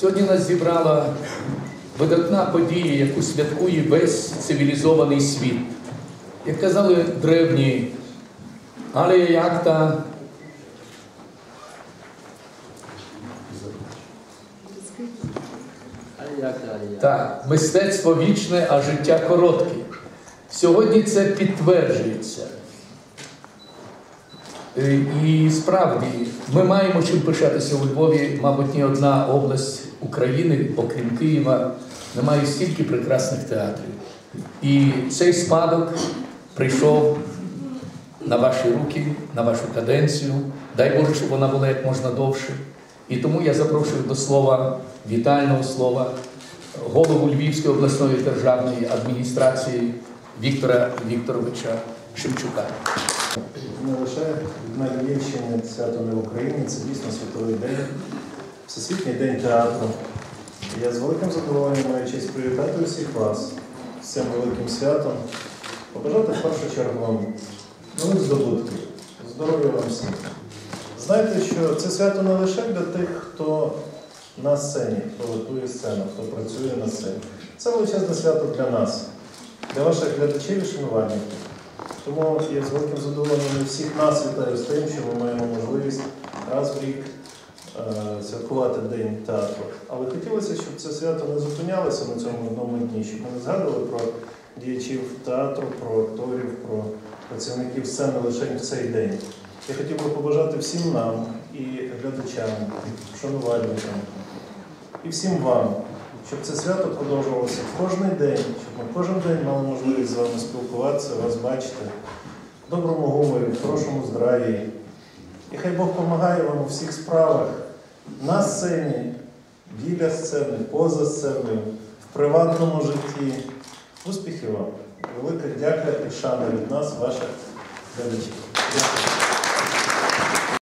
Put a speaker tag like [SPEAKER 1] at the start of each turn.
[SPEAKER 1] Сьогодні нас зібрала видатна подія, яку святкує весь цивілізований світ. Як казали древні, але як та? Так, мистецтво вічне, а життя коротке. Сьогодні це підтверджується. Е, І справді ми маємо чим пишатися у Львові, мабуть, ні одна область України, окрім Києва, не має стільки прекрасних театрів. І цей спадок прийшов на ваші руки, на вашу каденцію. Дай Боже, щоб вона була як можна довше. І тому я запрошую до слова, вітального слова, голову Львівської обласної державної адміністрації Віктора Вікторовича Шевчука.
[SPEAKER 2] Не лише на Львівщині свято не в Україні, це дійсно світовий день, Всесвітній день театру. Я з великим задоволенням маю честь привітати усіх вас з цим великим святом, побажати в першу чергу вам нових здобутків, здоров'я вам всім. Знайте, що це свято не лише для тих, хто на сцені, хто готує сцену, хто працює на сцені. Це величезне свято для нас, для ваших глядачів і шанувальників. Тому я з великим задоволенням всіх нас вітаю з тим, що ми маємо можливість раз в рік е, святкувати День театру. Але хотілося, щоб це свято не зупинялося на цьому одному дні, щоб ми не згадували про діячів театру, про акторів, про працівників сцени лише в цей день. Я хотів би побажати всім нам і глядачам, шанувальникам, і всім вам, щоб це свято продовжувалося кожний день, щоб ми кожен день мали можливість з вами спілкуватися, вас бачити в доброму гуморі, в хорошому здраві. І хай Бог допомагає вам у всіх справах на сцені, біля сцени, поза сценою, в приватному житті. Успіхів вам! Велика дяка і шана від нас, ваших глядачів. Дякую.